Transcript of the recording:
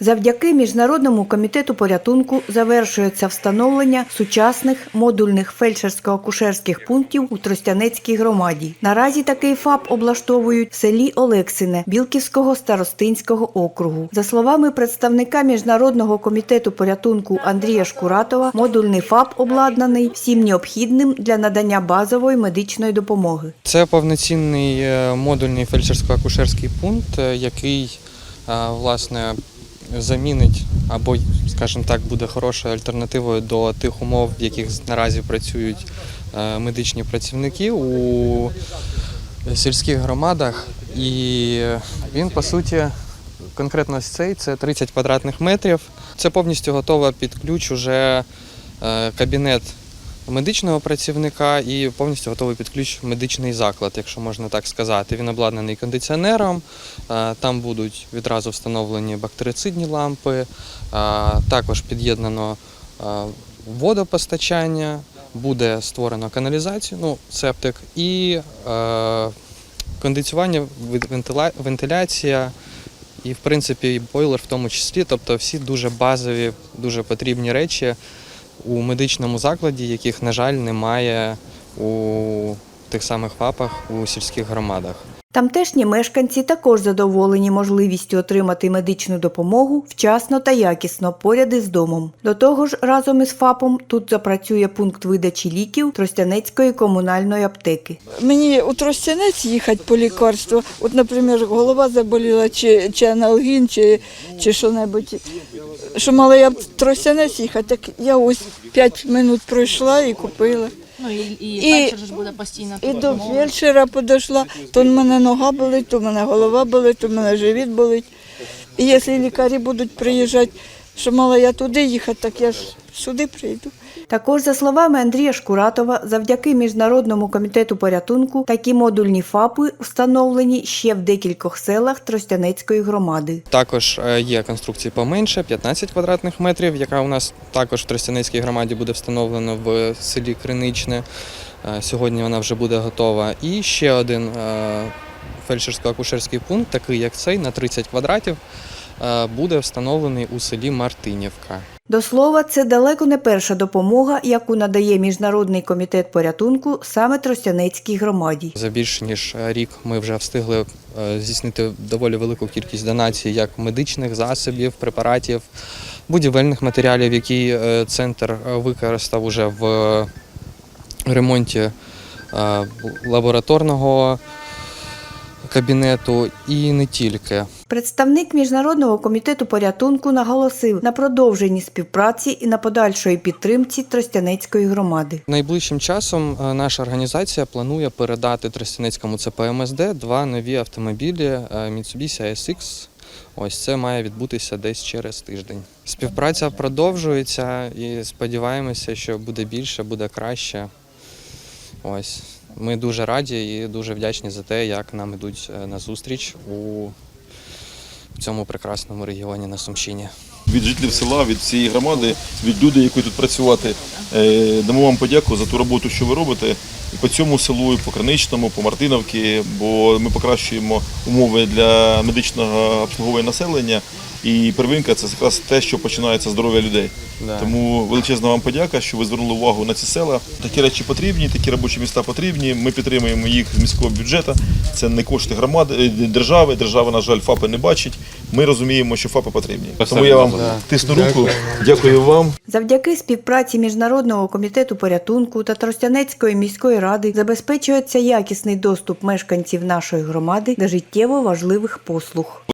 Завдяки міжнародному комітету порятунку завершується встановлення сучасних модульних фельдшерсько-акушерських пунктів у Тростянецькій громаді. Наразі такий ФАП облаштовують в селі Олексине Білківського старостинського округу. За словами представника міжнародного комітету порятунку Андрія Шкуратова, модульний ФАП обладнаний всім необхідним для надання базової медичної допомоги. Це повноцінний е, модульний фельдшерсько-акушерський пункт, е, який е, власне замінить або, скажімо так, буде хорошою альтернативою до тих умов, в яких наразі працюють е, медичні працівники у сільських громадах. І він, по суті, конкретно ось цей це 30 квадратних метрів. Це повністю готова під ключ уже е, кабінет медичного працівника і повністю готовий під ключ медичний заклад, якщо можна так сказати. Він обладнаний кондиціонером. е, Там будуть відразу встановлені бактерицидні лампи, е, також під'єднано е, водопостачання, буде створено каналізацію, ну, септик і кондиціювання, вентиляція. І, в принципі, і бойлер в тому числі, тобто всі дуже базові, дуже потрібні речі у медичному закладі, яких, на жаль, немає у тих самих ФАПах у сільських громадах. Тамтешні мешканці також задоволені можливістю отримати медичну допомогу вчасно та якісно поряд із домом. До того ж, разом із ФАПом тут запрацює пункт видачі ліків Тростянецької комунальної аптеки. Мені у Тростянець їхати по лікарству, от, наприклад, голова заболіла, чи, чи аналгін, чи, чи що-небудь. Що мала я б Тростянець їхати, так я ось 5 минут пройшла і купила. Ну і, і, І- фельдшер ж буде постійно І до фельдшера підійшла, то в мене нога болить, то в мене голова болить, то в мене живіт болить. І якщо лікарі будуть приїжджати, що мала я туди їхати, так я ж сюди прийду. Також, за словами Андрія Шкуратова, завдяки Міжнародному комітету порятунку такі модульні ФАПи встановлені ще в декількох селах Тростянецької громади. Також е, є конструкції поменше, 15 квадратних метрів, яка у нас також в Тростянецькій громаді буде встановлена в селі Криничне. Е, Сьогодні вона вже буде готова. І ще один е, фельдшерсько-акушерський пункт, такий як цей, на 30 квадратів, буде встановлений у селі Мартинівка. До слова, це далеко не перша допомога, яку надає Міжнародний комітет порятунку саме Тростянецькій громаді. За більш ніж рік ми вже встигли е, здійснити доволі велику кількість донацій як медичних засобів, препаратів, будівельних матеріалів, які е, центр е, використав уже в ремонті е, лабораторного кабінету і не тільки. Представник Міжнародного комітету порятунку наголосив на продовженні співпраці і на подальшої підтримці Тростянецької громади. Найближчим часом е, наша організація планує передати Тростянецькому ЦПМСД два нові автомобілі е, Mitsubishi ASX. Ось це має відбутися десь через тиждень. Співпраця продовжується і сподіваємося, що буде більше, буде краще. Ось ми дуже раді і дуже вдячні за те, як нам ідуть е, на зустріч у цьому прекрасному регіоні на Сумщині. від жителів села, від всієї громади, від людей, які тут працювати. Е, Дамо вам подяку за ту роботу, що ви робите. І по цьому селу, і по Криничному, по Мартиновці, бо ми покращуємо умови для медичного обслуговування населення. І первинка це якраз те, що починається здоров'я людей. Да. Тому величезна вам подяка, що ви звернули увагу на ці села. Такі речі потрібні, такі робочі міста потрібні. Ми підтримуємо їх з міського бюджету. Це не кошти громади е, держави. Держава, на жаль, ФАПи не бачить. Ми розуміємо, що ФАПи потрібні. Тому я вам тисну руку. Дякую вам. Завдяки співпраці Міжнародного комітету порятунку та Тростянецької міської ради забезпечується якісний доступ мешканців нашої громади до життєво важливих послуг.